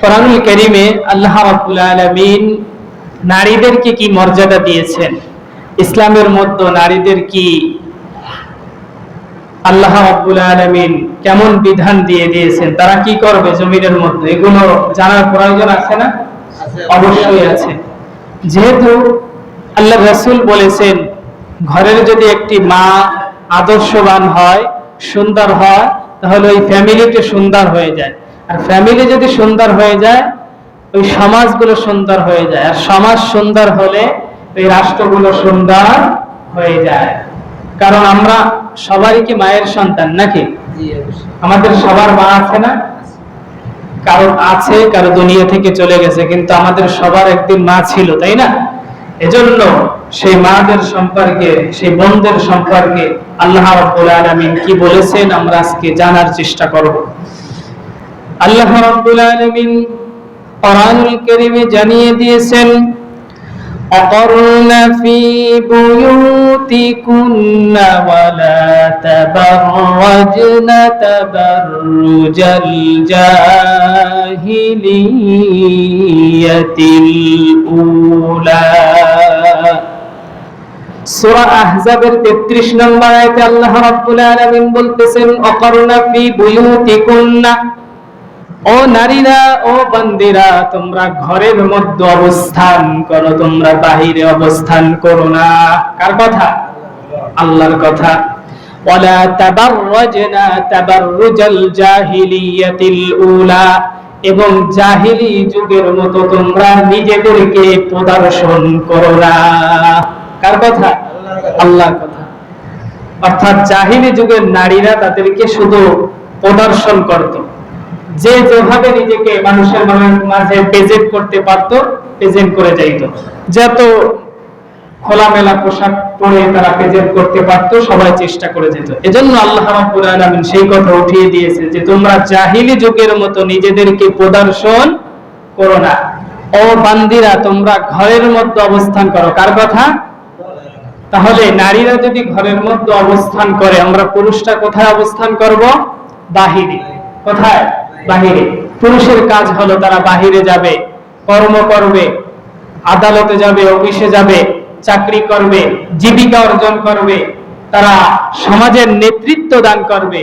কোরআনুল কারীমে আল্লাহ রাব্বুল আলামিন নারীদেরকে কি মর্যাদা দিয়েছেন? ইসলামের মধ্যে নারীদের কি আল্লাহ রাব্বুল আলামিন কেমন বিধান দিয়ে দিয়েছেন? তারা কি করবে জমিনের মধ্যে? এগুলো জানার প্রয়োজন আছে না? অবশ্যই আছে। যেহেতু আল্লাহ রাসূল বলেছেন ঘরের যদি একটি মা আদর্শবান হয় সুন্দর হয় তাহলে ওই ফ্যামিলিটা সুন্দর হয়ে যায়। আর ফ্যামিলি যদি সুন্দর হয়ে যায় ওই সমাজগুলো সুন্দর হয়ে যায়। আর সমাজ সুন্দর হলে ওই রাষ্ট্রগুলো সুন্দর হয়ে যায়। কারণ আমরা সবারই কি মায়ের সন্তান নাকি? আমাদের সবার মা আছে না? কারও আছে কারও দুনিয়া থেকে চলে গেছে কিন্তু আমাদের সবার একদিন মা ছিল তাই না? এজন্য সেই মাদের সম্পর্কে সেই বোনদের সম্পর্কে আল্লাহ রাব্বুল আলামিন কি বলেছেন আমরা আজকে জানার চেষ্টা করব। আল্লাহ রাব্বুল আলামিন কোরআনুল কারীমে জানিয়ে দিয়েছেন أقرن في بيوتكن ولا تبرجن تبرج الجاهلية الأولى সূরা আহজাবের 33 নম্বর আয়াতে আল্লাহ রাব্বুল আলামিন বলতেছেন অকরনা ফি বুয়ুতিকুন্না ও নারীরা, ও বান্দিরা, তোমরা ঘরের মধ্যে অবস্থান করো, তোমরা বাহিরে অবস্থান করো না। কার কথা? আল্লাহর কথা। তাবাররাজনা তাবাররুজাল জাহিলিয়াতিল উলা, এবং জাহিলি যুগের মতো তোমরা নিজেদেরকে প্রদর্শন করো না। কার কথা? আল্লাহর কথা। অর্থাৎ জাহিলি যুগের নারীরা তাদেরকে শুধু প্রদর্শন করতো। যে যেভাবে নিজেকে মানুষের মাঝে প্রেজেন্ট করতে পারত প্রেজেন্ট করে যাইতো। যত খোলামেলা পোশাক পরে তারা প্রেজেন্ট করতে পারত, সবাই চেষ্টা করে যেত। এজন্য আল্লাহ রাব্বুল আলামিন সেই কথা উঠিয়ে দিয়েছে যে, তোমরা জাহিলি যুগের মতো নিজেদেরকে প্রদর্শন করো না। ও বান্দিরা, তোমরা ঘরের মধ্যে অবস্থান করো। কার কথা? তাহলে নারীরা যদি ঘরের মধ্যে অবস্থান করে, আমরা পুরুষটা কোথায় অবস্থান করব? বাহিরে। কোথায়? বাহিরে। পুরুষের কাজ হলো তারা বাহিরে যাবে, কর্ম করবে, আদালতে যাবে, অফিসে যাবে, চাকরি করবে, জীবিকা অর্জন করবে, তারা সমাজের নেতৃত্ব দান করবে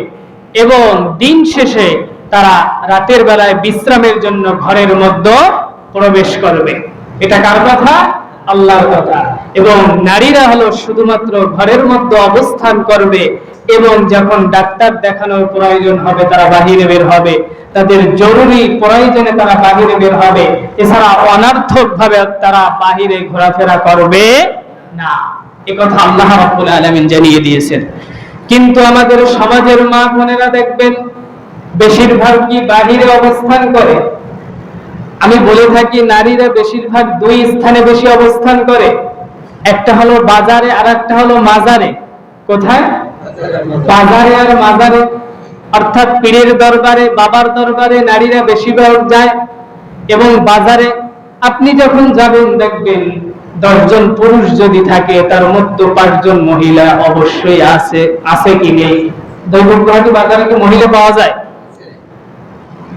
এবং দিন শেষে তারা রাতের বেলায় বিশ্রামের জন্য ঘরের মধ্যে প্রবেশ করবে। এটা কার কথা? আল্লাহর কথা। এবং নারীরা হলো শুধুমাত্র ঘরের মধ্যে অবস্থান করবে এবং যখন ডাক্তার দেখানোর প্রয়োজন হবে, তারা বাহিরে বের হবে। তাদের জরুরি প্রয়োজনে তারা বাহিরে বের হবে। এছাড়া অনার্থক ভাবে তারা বাহিরে ঘোরাফেরা করবে না। এ কথা আল্লাহ রাব্বুল আলামিন জানিয়ে দিয়েছেন। কিন্তু আমাদের সমাজের মা বোনেরা দেখবেন, বেশিরভাগ কি বাহিরে অবস্থান করে? আমি বলে থাকি, নারীরা বেশিরভাগ দুই স্থানে বেশি অবস্থান করে। একটা হলো বাজারে আর একটা হলো মাজারে। কোথায়? বাজারে আর মাজারে, অর্থাৎ পীরের দরবারে, বাবার দরবারে নারীরা যায় এবং বাজারে আপনি যখন যাবেন দেখবেন দশজন পুরুষ যদি থাকে, তার মধ্যে পাঁচজন মহিলা অবশ্যই আছে আছে কি নেই? বাজারে কি মহিলা পাওয়া যায়?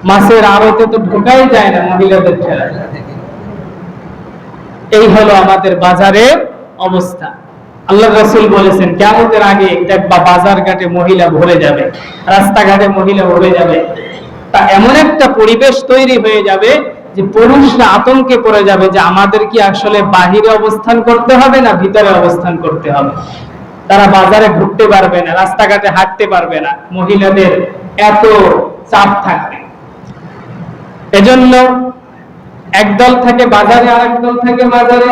মাছের আড়তে তো ঢোকাই যায় না মহিলাদের ঠেলায় এই হলো আমাদের বাজারের অবস্থা। আল্লাহ রসুল বলেছেন কেমতের আগে দেখবা বাজার ঘাটে মহিলা ভরে যাবে, রাস্তাঘাটে মহিলা ভরে যাবে। তা এমন একটা পরিবেশ তৈরি হয়ে যাবে যে পুরুষরা আতঙ্কে পড়ে যাবে যে আমাদের কি আসলে বাহিরে অবস্থান করতে হবে না ভিতরে অবস্থান করতে হবে। তারা বাজারে ঢুকতে পারবে না, রাস্তাঘাটে হাঁটতে পারবে না, মহিলাদের এত চাপ থাকবে। এজন্য একদল থেকে বাজারে আর একদল থেকে বাজারে।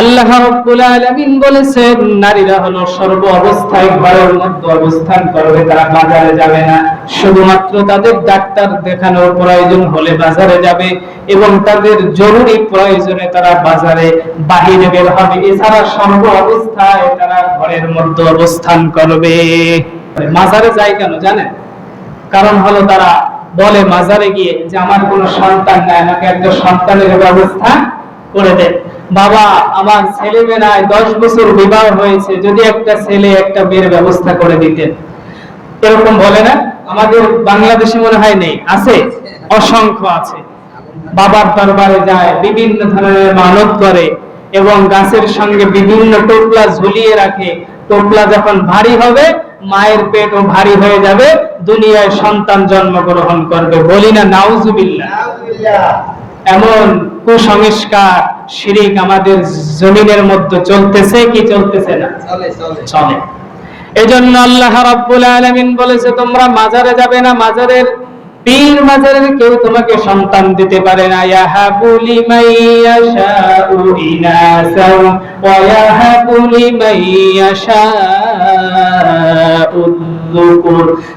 আল্লাহ রাব্বুল আলামিন বলেছেন, নারীরা হলো সর্ব অবস্থায় ঘরের মধ্যে অবস্থান করবে, তারা বাজারে যাবে না। শুধুমাত্র তাদের ডাক্তার দেখানোর প্রয়োজন হলে বাজারে যাবে এবং তাদের জরুরি প্রয়োজনে তারা বাজারে বাহিরে বের হবে। এছাড়া সর্ব অবস্থায় তারা ঘরের মধ্যে অবস্থান করবে। মাজারে যায় কেন কারণ হলো তারা বলে মাজারে গিয়ে যে আমার কোনো সন্তান নাই, আমাকে একটা সন্তানের ব্যবস্থা করে দেন। বাবা আমার ছেলে মেয়ে নাই দশ বছর বিবাহ হয়েছে যদি একটা ছেলে একটা মেয়ের ব্যবস্থা করে দিতেন। এরকম বলে না? আমাদের বাংলাদেশে মনে হয় নেই। আছে? অসংখ্য আছে। বাবার দরবারে যায় বিভিন্ন ধরনের মানত করে এবং গাছের সঙ্গে বিভিন্ন টোপলা ঝুলিয়ে রাখে। টোপলা যখন ভারী হবে মায়ের পেটও ভারী হয়ে যাবে দুনিয়ায় সন্তান জন্মগ্রহণ করবে। বলি না নাউজুবিল্লাহ। এমন কুসংস্কার শিরিক আমাদের জমিনের মধ্যে চলতেছে কি চলতেছে না? চলে এজন্য আল্লাহ রাব্বুল আলামিন বলেছে তোমরা মাজারে যাবে না মাজারের পীর মাজারের কেউ তোমাকে সন্তান দিতে পারে না। ইয়াহাবু লিমান ইয়াশাউ ইনাসা ওয়া ইয়াহাবু লিমান ইয়াশাউ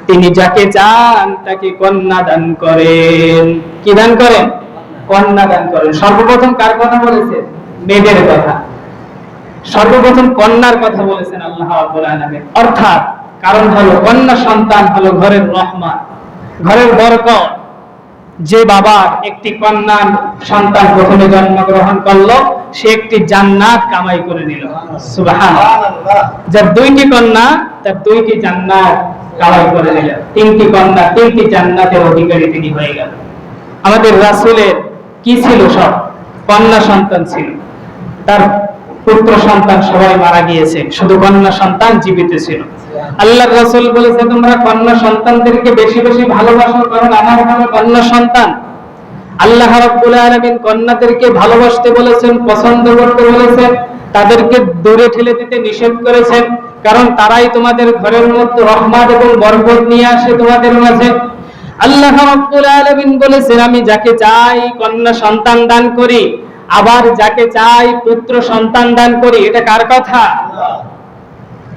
তিনি যাকে চান তাকে কন্যা দান করেন। কি দান করেন? কন্যা দান করেন। সর্বপ্রথম কার কথা বলেছে মেয়েদের কথা। সর্বপ্রথম কন্যার কথা বলেছেন আল্লাহ অর্থাৎ কারণ হলো কন্যা সন্তান হলো ঘরের রহমান, ঘরের বরকত। যে বাবার একটি কন্যা সন্তান প্রথমে জন্মগ্রহণ করল, সে একটি জান্নাত কামাই করে নিল। যার দুইটি কন্যা, তার দুইটি জান্নাত কামাই করে নিল তিনটি কন্যা, তিনটি জান্নাতের অধিকারী তিনি হয়ে গেল আমাদের রাসূলের কি ছিল সব? কন্যা সন্তান ছিল। তার পুত্র সন্তান সবাই মারা গিয়েছে। শুধু কন্যা সন্তান জীবিত ছিল। আল্লাহর রাসূল বলেছে, তোমরা কন্যা সন্তানদেরকে বেশি বেশি ভালোবাসো, কারণ আমার ঘরে কন্যা সন্তান। আল্লাহ রাব্বুল আলামিন কন্যাদেরকে ভালোবাসতে বলেছেন, পছন্দ করতে বলেছেন, তাদেরকে দূরে ঠেলে দিতে নিষেধ করেছেন, কারণ তারাই তোমাদের ঘরের মধ্যে রহমত এবং বরকত নিয়ে আসে তোমাদের মাঝে। আল্লাহ রাব্বুল আলামিন বলেছেন, আমি যাকে চাই কন্যা সন্তান দান করি, আবার যাকে চাই পুত্র সন্তান দান করি। এটা কার কথা?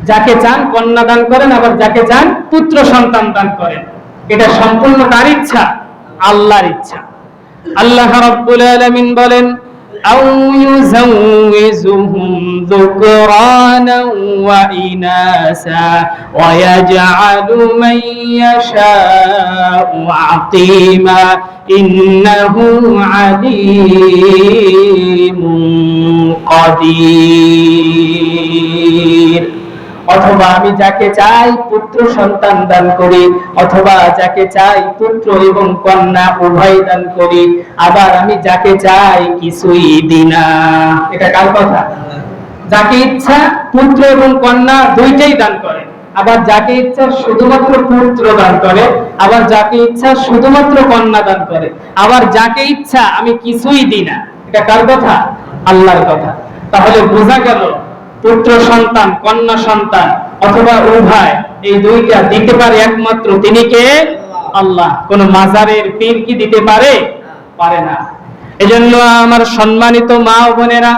যাকে চান কন্যা দান করেন, আবার যাকে চান পুত্র সন্তান দান করেন। এটা সম্পূর্ণ কার ইচ্ছা, আল্লাহর ইচ্ছা। আল্লাহ রাব্বুল আলামিন বলেন أو يزوجهم ذكرانا وإناثا ويجعل من يشاء عقيما إنه عليم قدير. অথবা আমি যাকে চাই পুত্র সন্তান দান করি, অথবা যাকে চাই পুত্র এবং কন্যা উভয় দান করি, আবার আমি যাকে চাই কিছুই দিনা এটা কার কথা? যাকে ইচ্ছা পুত্র এবং কন্যা দুইটাই দান করে, আবার যাকে ইচ্ছা শুধুমাত্র পুত্র দান করে, আবার যাকে ইচ্ছা শুধুমাত্র কন্যা দান করে, আবার যাকে ইচ্ছা আমি কিছুই দিই না। এটা কার কথা? আল্লাহর কথা। তাহলে বোঝা গেল পুত্র সন্তান, কন্যা সন্তান অথবা উভয়, এই দুইটা দিতে পারে একমাত্র তিনি কে? আল্লাহ। কোন মাজারের পীর কি দিতে পারে? পারে না। এজন্য আমার সম্মানিত মা ও বোনেরা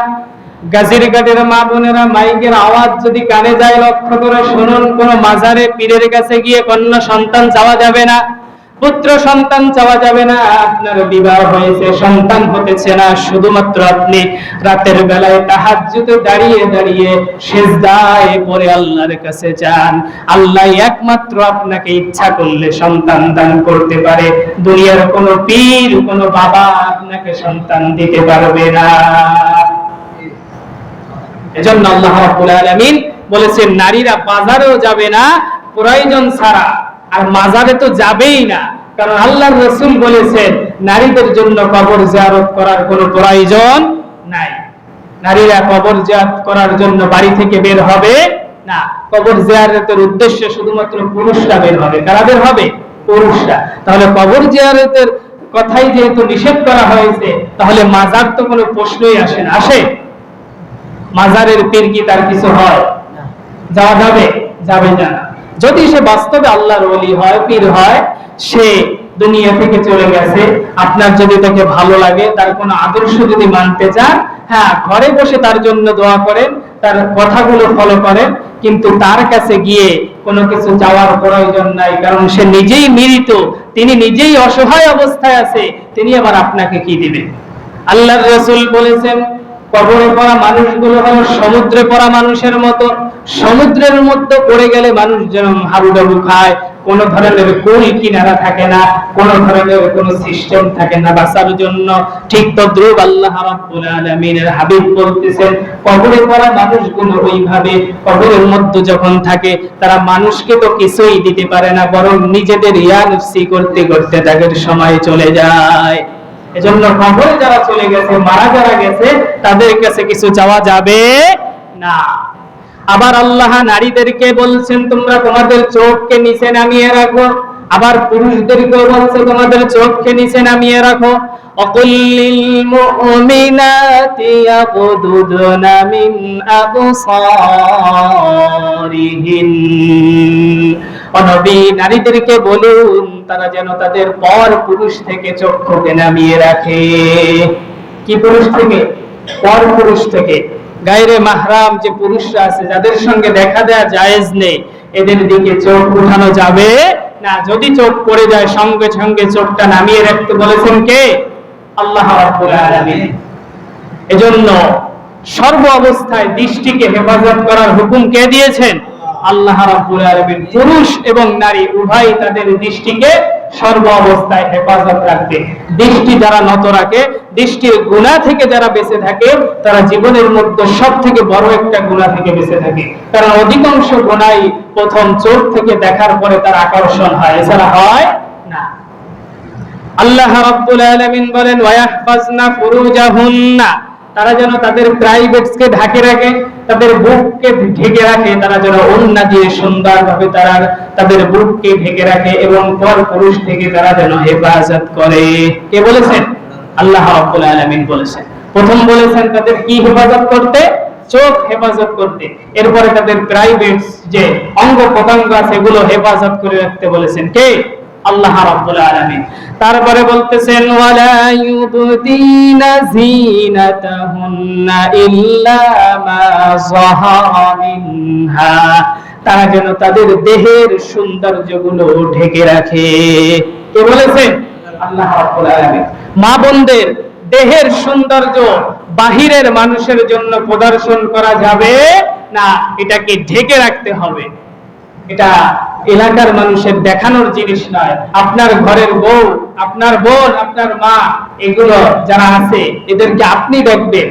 গাজীর গাটের মা বোনেরা, মাইকের আওয়াজ যদি কানে যায়, লক্ষ্য করে শুনুন, কোন মাজারে পীরের কাছে গিয়ে কন্যা সন্তান চাওয়া যাবে না। পুত্র সন্তান চাওয়া যাবে না, আপনার বিবাহ হয়েছে, সন্তান হতেছে না, শুধুমাত্র আপনি রাতের বেলায় তাহাজ্জুদে দাঁড়িয়ে দাঁড়িয়ে সেজদায় পড়ে আল্লাহর কাছে যান। আল্লাহ একমাত্র আপনাকে ইচ্ছা করলে সন্তান দান করতে পারে। দুনিয়ার কোনো পীর, কোনো বাবা আপনাকে সন্তান দিতে পারবে না। এজন্য আল্লাহ রাব্বুল আলামিন বলেছেন, নারীরা বাজারেও যাবে না, প্রয়োজন ছাড়া। আর মাজারে তো যাবেই না। কারণ আল্লাহর রাসূল বলেছেন, নারীদের জন্য কবর জিয়ারত করার কোনো প্রয়োজন নাই। নারীরা কবর জিয়ারত করার জন্য বাড়ি থেকে বের হবে না। কবর জিয়ারতের উদ্দেশ্যে শুধুমাত্র পুরুষরা বের হবে। কারা বের হবে? পুরুষরা। তাহলে কবর জিয়ারতের কথাই যেহেতু নিষেধ করা হয়েছে, তাহলে মাজার তো কোনো প্রশ্নই আসে না। আসে? মাজারের পীর কি তার কিছু হয়? যাওয়া যাবে? যাবে না। যদি সে বাস্তবে আল্লাহর ওলি হয়, পীর হয়, সে দুনিয়া থেকে চলে গেছে। আপনার যদি তাকে ভালো লাগে, তার কোনো আদর্শ যদি মানতে চান হ্যাঁ ঘরে বসে তার জন্য দোয়া করেন, তার কথাগুলো ফলো করেন, কিন্তু তার কাছে গিয়ে কোনো কিছু চাওয়ার প্রয়োজন নাই, কারণ সে নিজেই মিলিত তিনি নিজেই অসহায় অবস্থায় আছে, তিনি আবার আপনাকে কি দিবেন আল্লাহর রসুল বলেছেন কবরে পড়া মানুষগুলো হলো সমুদ্রে পড়া মানুষের মতো। সমুদ্রের মধ্যে পড়ে গেলে মানুষ যেন হাবুডাবু খায়। কোন ধরনের কুল কিনারা থাকে না, কোন ধরনের কোন সিস্টেম থাকে না বাঁচার জন্য। ঠিক তদ্রুপ আল্লাহ রাব্বুল আলামিনের হাবিব বলতেছেন, কবরে পড়া মানুষগুলো ওইভাবে কবরের মধ্যে যখন থাকে, তারা মানুষকে তো কিছুই দিতে পারে না, বরং নিজেদের ইয়ানফসি করতে করতে তাদের সময় চলে যায়। এজন্য কবরে যারা চলে গেছে, মারা যারা গেছে, তাদের কাছে কিছু চাওয়া যাবে না। আবার আল্লাহ নারীদেরকে বলছেন, তোমরা তোমাদের চোখকে নিচে নামিয়ে রাখো। আবার পুরুষদেরকেও বলছে, তোমাদের চোখকে নিচে নামিয়ে রাখো। অকুল্লিল মুমিনাতি ইয়াকুদুদনা মিন আবসারিহিন। অনবী নারীদেরকে বলুন তারা যেন তাদের পর পুরুষ থেকে চক্ষুকে নামিয়ে রাখে। কি পুরুষ থেকে? পর পুরুষ থেকে। গায়রে মাহরাম যে পুরুষরা আছে, যাদের সঙ্গে দেখা দেয়া জায়েজ নেই, এদের দিকে চোখ উঠানো যাবে না। যদি চোখ পড়ে যায়, সঙ্গে সঙ্গে চোখটা নামিয়ে রাখতে বলেছেন কে? আল্লাহ এজন্য সর্ব অবস্থায় দৃষ্টিকে হেফাজত করার হুকুম কে দিয়েছেন? পুরুষ এবং নারী উভয় তাদের দৃষ্টিকে সর্ব অবস্থায় হেফাজত রাখবে। দৃষ্টি যারা নত রাখে, দৃষ্টির গুণা থেকে যারা বেঁচে থাকে, তারা জীবনের মধ্যে সব থেকে বড় একটা গুণা থেকে বেঁচে থাকে। কারণ অধিকাংশ গুণাই প্রথম চোখ থেকে দেখার পরে তার আকর্ষণ হয়। এছাড়া হয় না। আল্লাহ রাব্বুল আলামিন বলেন, ওয়াহফাজনা ফুরুজাহুন্না। তারা যেন তাদের প্রাইভেটস কে ঢাকে রাখে। তাদের বুককে ঢেকে রাখে, তারা যেন অন্যা দিয়ে সুন্দরভাবে তারা তাদের বুককে ঢেকে রাখে এবং পর পুরুষ থেকে তারা যেন হেফাজত করে। কে বলেছেন? আল্লাহ রাব্বুল আলামিন বলেছেন। প্রথম বলেছেন তাদের কি হেফাজত করতে? চোখ হেফাজত করতে। এরপরে তাদের প্রাইভেট যে অঙ্গ প্রত্যঙ্গ আছে, এগুলো হেফাজত করে রাখতে বলেছেন। কে? আল্লাহ রাব্বুল আলামিন। তারপরে বলতেছেন, ওয়ালা ইউবদিনা জিনাতাহুন্না ইল্লা মা যাহারা মিনহা। তারা যেন তাদের দেহের সৌন্দর্যগুলো ঢেকে রাখে। কে বলেছেন? আল্লাহ রাব্বুল আলামিন। মা বোনদের দেহের সৌন্দর্য বাহিরের মানুষের জন্য প্রদর্শন করা যাবে না, এটাকে ঢেকে রাখতে হবে। এটা এলাকার মানুষের দেখানোর জিনিস নয়। আপনার ঘরের বউ, আপনার বোন, আপনার মা, এগুলো যারা আছে, এদেরকে আপনি দেখবেন।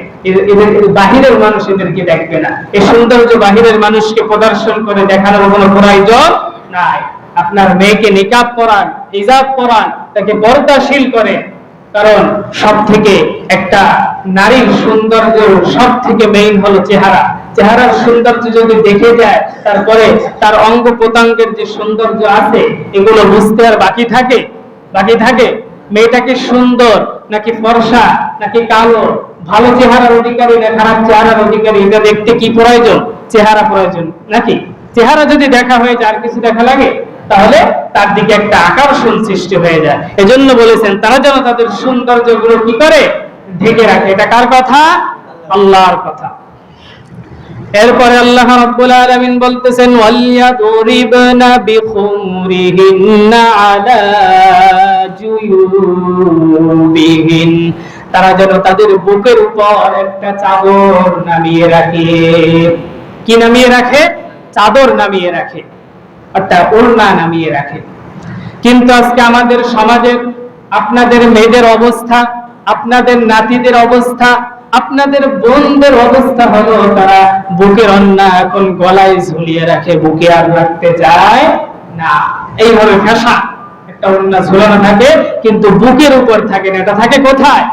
এদের বাহিরের মানুষ এদেরকে দেখবে না। এই সৌন্দর্য বাহিরের মানুষকে প্রদর্শন করে দেখানোর কোনো প্রয়োজন নাই। আপনার মেয়েকে নিকাব পরান, হিজাব পরান, তাকে পর্দাশীল করে কারণ সব থেকে একটা নারীর সৌন্দর্য সব থেকে মেইন হলো চেহারা। চেহারার সৌন্দর্য যদি দেখে যায়, তারপরে তার অঙ্গ প্রত্যঙ্গের যে সৌন্দর্য আছে, এগুলো বুঝতে আর বাকি থাকে? বাকি থাকে? মেয়েটাকে সুন্দর, নাকি ফর্সা, নাকি কালো? ভালো চেহারার অধিকারী না খারাপ চেহারার অধিকারী? এটা দেখতে কি প্রয়োজন? চেহারা প্রয়োজন। নাকি? চেহারা যদি দেখা হয়ে যায়, আর কিছু দেখা লাগে? তাহলে তার দিকে একটা আকর্ষণ সৃষ্টি হয়ে যায়। এজন্য বলেছেন, তারা যেন তাদের সৌন্দর্যগুলো কি করে? ঢেকে রাখে। এটা কার কথা? আল্লাহর কথা। এরপরে আল্লাহ রাব্বুল আলামিন বলতেছেন, ওয়ালিয়াদরিবনা বিখুমরিহিন্না আলা জুয়ুবিহিন। তারা যেন তাদের বুকের উপর একটা চাদর নামিয়ে রাখে। কি নামিয়ে রাখে? চাদর নামিয়ে রাখে। অর্থাৎ ওড়না নামিয়ে রাখে। কিন্তু আজকে আমাদের সমাজে আপনাদের মেয়েদের অবস্থা, আপনাদের নাতিদের অবস্থা, আপনাদের বোনদের অবস্থা হলো তারা বুকের অন্না এখন গলায় ঝুলিয়ে রাখে, বুকে আর রাখতে চায় না। এইভাবে ফেসা একটা অন্না ঝুলানো থাকে, কিন্তু বুকের উপর থাকে না, এটা থাকে কোথায়?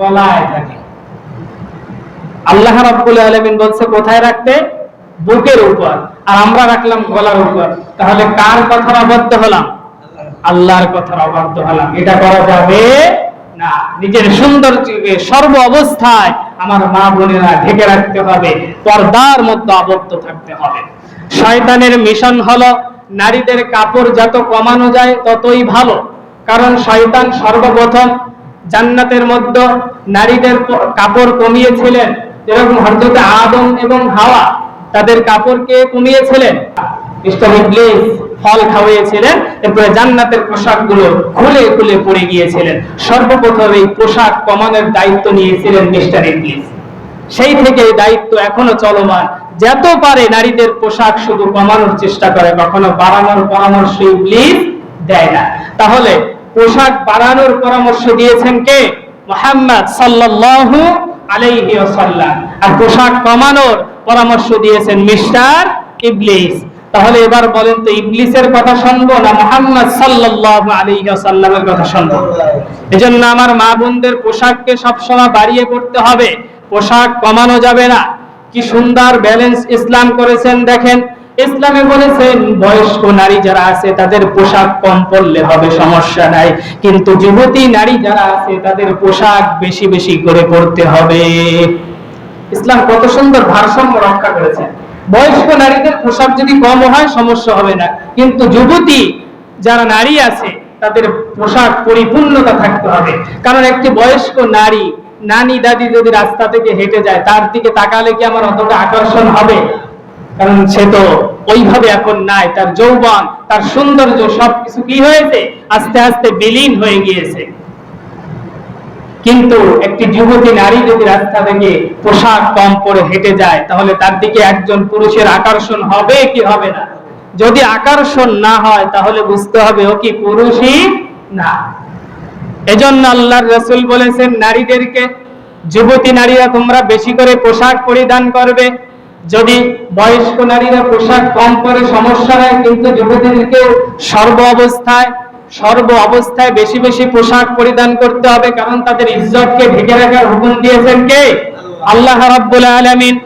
গলায় থাকে। আল্লাহ রাব্বুল আলামিন বলছে, কোথায় রাখতে? বুকের উপর। আর আমরা রাখলাম গলার উপর। তাহলে কার কথার অবাধ্য হলাম? আল্লাহর কথার অবাধ্য হলাম। এটা করা যাবে না। নিজের সর্ব অবস্থায় আমার মা বোনেরা ঢেকে রাখতে হবে, পর্দার মধ্যে আবদ্ধ থাকতে হবে। শয়তানের মিশন হলো নারীদের কাপড় যত কমানো যায় ততই ভালো। কারণ শয়তান সর্বপ্রথম জান্নাতের মধ্যে নারীদের কাপড় কমিয়েছিলেন। যেরকম হযরত আদম এবং হাওয়া তাদের কাপড়কে কমিয়েছিলেন। ফল এরপরে জান্নাতের খুলে খুলে পড়ে গিয়েছিলেন। সর্বপ্রথম এই পোশাক কমানোর দায়িত্ব নিয়েছিলেন মিস্টার ইবলিস সেই থেকে দায়িত্ব এখনও চলমান। যত পারে নারীদের পোশাক শুধু কমানোর চেষ্টা করে, কখনো বাড়ানোর পরামর্শ ইবলিস দেয় না। তাহলে পোশাক বাড়ানোর পরামর্শ দিয়েছেন কে? মোহাম্মদ সাল্লাল্লাহু আলাইহি ওয়াসাল্লাম। আর পোশাক কমানোর পরামর্শ দিয়েছেন মিস্টার ইবলিস। তাহলে এবার বলেন তো ইবলিসের কথা না মোহাম্মদ সাল্লাল্লাহু আলাইহি ওয়াসাল্লামের কথা এজন্য আমার মা বোনদের পোশাককে সবসময় বাড়িয়ে পড়তে হবে। পোশাক কমানো যাবে না। কি সুন্দর ব্যালেন্স ইসলাম করেছেন দেখেন। ইসলামে বলেছেন, বয়স্ক নারী যারা আছে, তাদের পোশাক কম পড়লে হবে, সমস্যা নাই। কিন্তু যুবতী নারী যারা আছে, তাদের পোশাক বেশি বেশি করে পড়তে হবে। ইসলাম কত সুন্দর ভারসাম্য রক্ষা করেছেন বয়স্ক নারীদের পোশাক যদি কম হয়, সমস্যা হবে না। কিন্তু যুবতী যারা নারী আছে, তাদের পোশাক পরিপূর্ণতা থাকতে হবে। কারণ একটি বয়স্ক নারী নানি দাদি যদি রাস্তা থেকে হেঁটে যায়, তার দিকে তাকালে কি আমার অতটা আকর্ষণ হবে? কারণ সে তো ওইভাবে এখন নাই, তার যৌবন, তার সৌন্দর্য সবকিছু কি হয়েছে? আস্তে আস্তে বিলীন হয়ে গিয়েছে। কিন্তু একটি যুবতী নারী যদি রাস্তা থেকে পোশাক কম পরে হেঁটে যায়, তাহলে তার দিকে একজন পুরুষের আকর্ষণ হবে কি হবে না? যদি আকর্ষণ না হয়, তাহলে বুঝতে হবে ও কি পুরুষই না। এজন্য আল্লাহর রসুল বলেছেন, নারীদেরকে, যুবতী নারীরা তোমরা বেশি করে পোশাক পরিধান করবে। যদি বয়স্ক নারীরা পোশাক কম পরে সমস্যা হয়, কিন্তু যুবতীদেরকে সর্ব অবস্থায় সর্ব অবস্থায় বেশি বেশি পোশাক পরিধান করতে হবে, কারণ তাদের ইজ্জতকে ঢেকে রাখার হুকুম দিয়েছেন কে? আল্লাহ রাব্বুল আলামিন।